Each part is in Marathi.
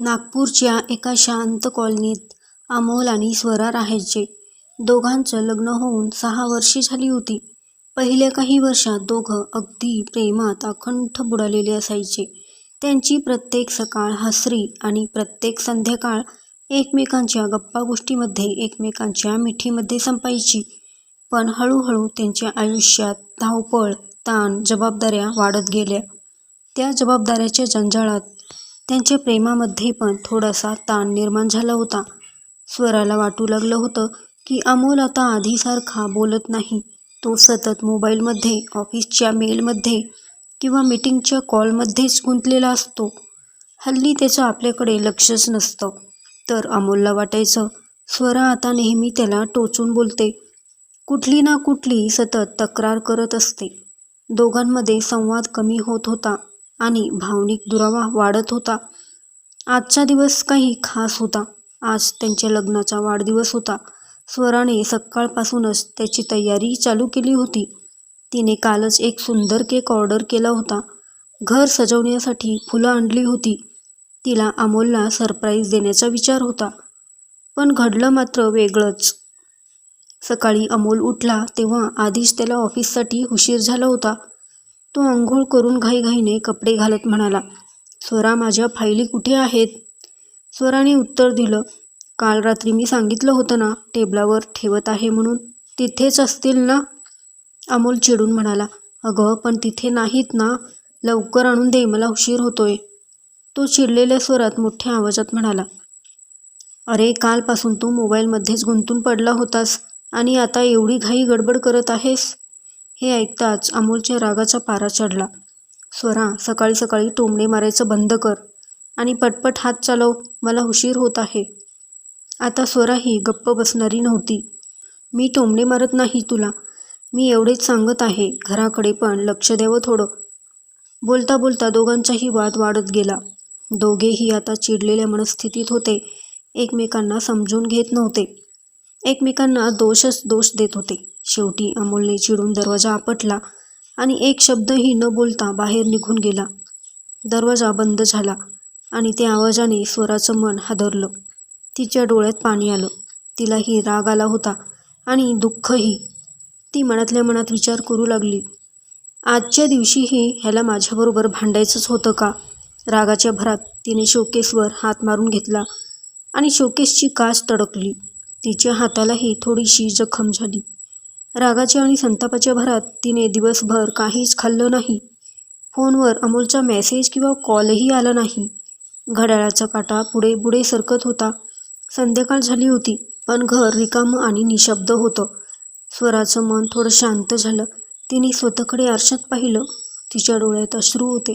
नागपूरच्या एका शांत कॉलनीत अमोल आणि स्वरा राहायचे. दोघांचं लग्न होऊन सहा वर्षे झाली होती. पहिल्या काही वर्षात दोघं अगदी प्रेमात अखंड बुडालेले असायचे. त्यांची प्रत्येक सकाळ हसरी आणि प्रत्येक संध्याकाळ एकमेकांच्या गप्पागोष्टींमध्ये, एकमेकांच्या मिठीमध्ये संपायची. पण हळूहळू त्यांच्या आयुष्यात धावपळ, ताण, जबाबदाऱ्या वाढत गेल्या. त्या जबाबदाऱ्याच्या जंजाळात त्यांच्या प्रेमामध्ये पण थोडासा ताण निर्माण झाला होता. स्वराला वाटू लागलं होतं की अमोल आता आधीसारखा बोलत नाही. तो सतत मोबाईलमध्ये, ऑफिसच्या मेलमध्ये किंवा मीटिंगच्या कॉलमध्येच गुंतलेला असतो. हल्ली त्याचं आपल्याकडे लक्षच नसतं. तर अमोलला वाटायचं, स्वरा आता नेहमी त्याला टोचून बोलते. कुठली ना कुठली सतत तक्रार करत असते. दोघांमध्ये संवाद कमी होत होता आणि भावनिक दुरावा वाढत होता. आजचा दिवस काही खास होता. आज त्यांच्या लग्नाचा वाढदिवस होता. स्वराने सकाळपासूनच त्याची तयारी चालू केली होती. तिने कालच एक सुंदर केक ऑर्डर केला होता. घर सजवण्यासाठी फुलं आणली होती. तिला अमोलला सरप्राईज देण्याचा विचार होता. पण घडलं मात्र वेगळंच. सकाळी अमोल उठला तेव्हा आधीच त्याला ऑफिससाठी उशीर झाला होता. तो आंघोळ करून घाईघाईने कपडे घालत म्हणाला, स्वरा माझ्या फायली कुठे आहेत? स्वराने उत्तर दिलं, काल रात्री मी सांगितलं होतं ना टेबलावर ठेवत आहे म्हणून, तिथेच असतील ना? अमोल चिडून म्हणाला, अगं पण तिथे नाहीत ना, लवकर आणून दे मला उशीर होतोय. तो चिडलेल्या स्वरात मोठ्या आवाजात म्हणाला, अरे कालपासून तू मोबाईलमध्येच गुंतून पडला होतास आणि आता एवढी घाई गडबड करत आहेस? हे ऐकताच अमोलच्या रागाचा पारा चढला. स्वरा सकाळी सकाळी टोमणे मारायचं बंद कर आणि पटपट हात चालव, मला उशीर होत आहे. आता स्वराही गप्प बसणारी नव्हती. मी टोमणे मारत नाही तुला. मी एवढेच सांगत आहे, घराकडे पण लक्ष द्यावं थोडं. बोलता बोलता दोघांचाही वाद वाढत गेला. दोघेही आता चिडलेल्या मनस्थितीत होते. एकमेकांना समजून घेत नव्हते. एकमेकांना दोषच दोष देत होते. शेवटी अमोलने चिडून दरवाजा आपटला आणि एक शब्दही न बोलता बाहेर निघून गेला. दरवाजा बंद झाला आणि त्या आवाजाने स्वराचं मन हादरलं. तिच्या डोळ्यात पाणी आलं. तिलाही राग आला होता आणि दुःखही. ती मनातल्या मनात विचार करू लागली, आजच्या दिवशीही ह्याला माझ्याबरोबर भांडायचंच होतं का? रागाच्या भरात तिने शोकेसवर हात मारून घेतला आणि शोकेसची कास तडकली. तिच्या हातालाही थोडीशी जखम झाली. रागाच्या आणि संतापाच्या भरात तिने दिवसभर काहीच खाल्लं नाही. फोनवर अमोलचा मेसेज किंवा कॉलही आला नाही. घड्याळाचा काटा पुढे पुढे सरकत होता. संध्याकाळ झाली होती, पण घर रिकामं आणि निशब्द होतं. स्वराचं मन थोडं शांत झालं. तिने स्वतःकडे आरशात पाहिलं. तिच्या डोळ्यात अश्रू होते.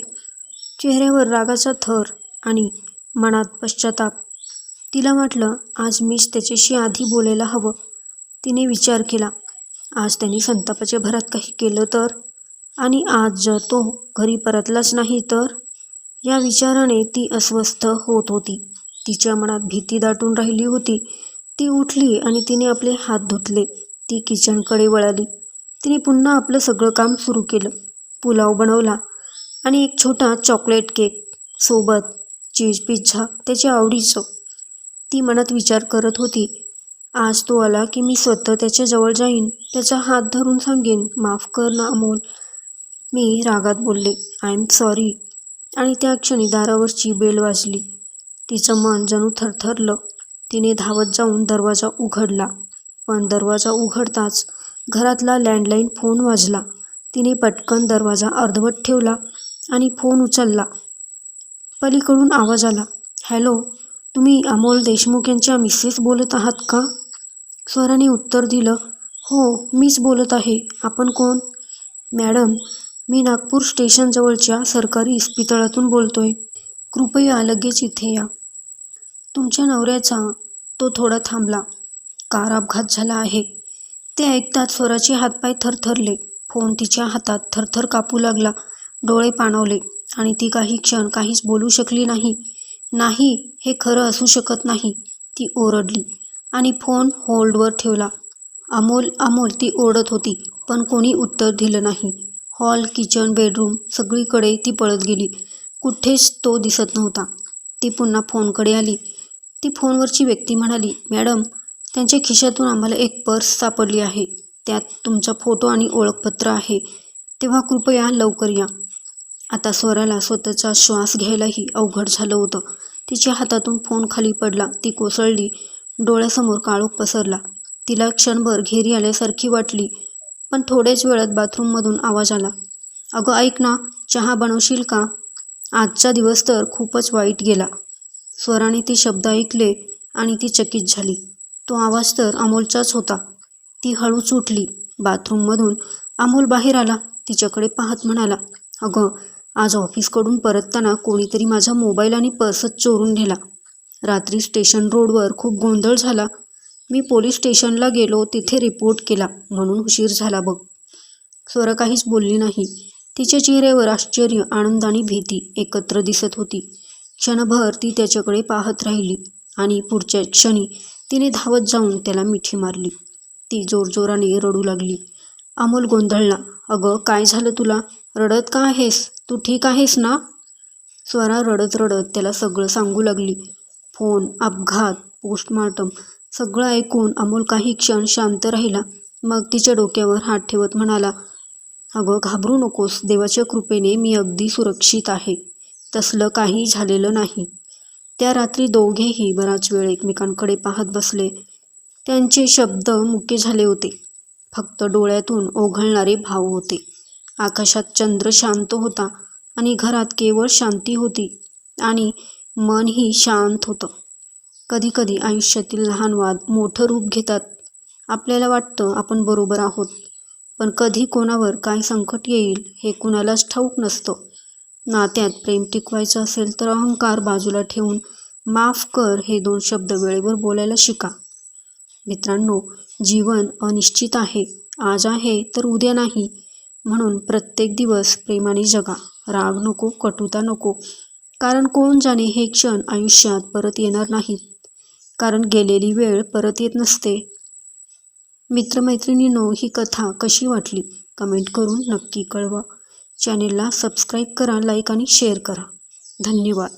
चेहऱ्यावर रागाचा थर आणि मनात पश्चाताप. तिला वाटलं, आज मीच त्याच्याशी आधी बोलायला हवं. तिने विचार केला, आज त्याने संतापाच्या भरात काही केलं तर? आणि आज जर तो घरी परतलाच नाही तर? या विचाराने ती अस्वस्थ होत होती. तिच्या मनात भीती दाटून राहिली होती. ती उठली आणि तिने आपले हात धुतले. ती किचनकडे वळाली. तिने पुन्हा आपलं सगळं काम सुरू केलं. पुलाव बनवला आणि एक छोटा चॉकलेट केक, सोबत चीज पिझ्झा त्याच्या आवडीचं. ती मनात विचार करत होती, आज तो आला की मी स्वतः त्याच्याजवळ जाईन, त्याचा हात धरून सांगेन, माफ कर ना अमोल, मी रागात बोलले, आय एम सॉरी. आणि त्या क्षणी दारावरची बेल वाजली. तिचं मन जणू थरथरलं. तिने धावत जाऊन दरवाजा उघडला. पण दरवाजा उघडताच घरातला लँडलाईन फोन वाजला. तिने पटकन दरवाजा अर्धवट ठेवला आणि फोन उचलला. पलीकडून आवाज आला, हॅलो, तुम्ही अमोल देशमुख यांच्या मिसेस बोलत आहात का? स्वराने उत्तर दिलं, हो मीच बोलत आहे. आपण कोण? मॅडम, मी नागपूर स्टेशनजवळच्या सरकारी इस्पितळातून बोलतोय. कृपया लगेच इथे या. तुमच्या नवऱ्याचा तो थोडा थांबला. कार अपघात झाला आहे. ते ऐकताच स्वराचे हातपाय थरथरले. फोन तिच्या हातात थरथर कापू लागला. डोळे पाणवले आणि ती काही क्षण काहीच बोलू शकली नाही. नाही, हे खरं असू शकत नाही. ती ओरडली आणि फोन होल्डवर ठेवला. अमोल, अमोल ती ओरडत होती, पण कोणी उत्तर दिलं नाही. हॉल, किचन, बेडरूम सगळीकडे ती पळत गेली. कुठेच तो दिसत नव्हता. ती पुन्हा फोनकडे आली ती फोनवरची व्यक्ती म्हणाली मॅडम त्यांच्या खिशातून आम्हाला एक पर्स सापडली आहे त्यात तुमचा फोटो आणि ओळखपत्र आहे तेव्हा कृपया लवकर या आता स्वराला स्वतःचा श्वास घ्यायलाही अवघड झालं होतं तिच्या हातातून फोन खाली पडला ती कोसळली डोळ्यासमोर काळोख पसरला. तिला क्षणभर घेरी आल्यासारखी वाटली पण थोड्याच वेळात बाथरूममधून आवाज आला. अगं ऐक ना चहा बनवशील का? आजचा दिवस तर खूपच वाईट गेला. स्वराने ती शब्द ऐकले आणि ती चकित झाली. तो आवाज तर अमोलचाच होता. ती हळूच उठली बाथरूममधून अमोल बाहेर आला. तिच्याकडे पाहत म्हणाला अगं आज ऑफिसकडून परतताना कोणीतरी माझा मोबाईल आणि पर्सच चोरून नेला. रात्री स्टेशन रोडवर खूप गोंधळ झाला. मी पोलीस स्टेशनला गेलो तिथे रिपोर्ट केला म्हणून उशीर झाला बघ. स्वर काहीच बोलली नाही. तिच्या चेहऱ्यावर आश्चर्य आनंद आणि भीती एकत्र दिसत होती. क्षणभर ती त्याच्याकडे पाहत राहिली आणि पुढच्या क्षणी तिने धावत जाऊन त्याला मिठी मारली. ती जोरजोराने रडू लागली. अमोल गोंधळला अगं काय झालं तुला? रडत का आहेस? तू ठीक आहेस ना? स्वरा रडत रडत त्याला सगळं सांगू लागली. फोन अपघात पोस्टमार्टम सगळं ऐकून अमोल काही क्षण शांत राहिला. मग तिच्या डोक्यावर हात ठेवत म्हणाला अगं घाबरू नकोस. देवाच्या कृपेने मी अगदी सुरक्षित आहे. तसलं काही झालेलं नाही. त्या रात्री दोघेही बराच वेळ एकमेकांकडे पाहत बसले. त्यांचे शब्द मुके झाले होते. फक्त डोळ्यातून ओघळणारे भाव होते. आकाशात चंद्र शांत होता आणि घरात केवळ शांती होती आणि मनही शांत होतं. कधीकधी आयुष्यातील लहान वाद मोठं रूप घेतात. आपल्याला वाटतं आपण बरोबर आहोत. पण कधी कोणावर काय संकट येईल हे कुणालाच ठाऊक नसतं. नात्यात प्रेम टिकवायचं असेल तर अहंकार बाजूला ठेवून माफ कर हे दोन शब्द वेळेवर बोलायला शिका. मित्रांनो जीवन अनिश्चित आहे. आज आहे तर उद्या नाही. म्हणून प्रत्येक दिवस प्रेमाने जगा. राग नको कटुता नको. कारण कोण जाणे हे क्षण आयुष्यात परत येणार नाहीत? कारण गेलेली वेळ परत येत नसते. मित्रमैत्रिणींनो ही कथा कशी वाटली? कमेंट करून नक्की कळवा. चॅनेलला सबस्क्राईब करा लाईक आणि शेअर करा. धन्यवाद.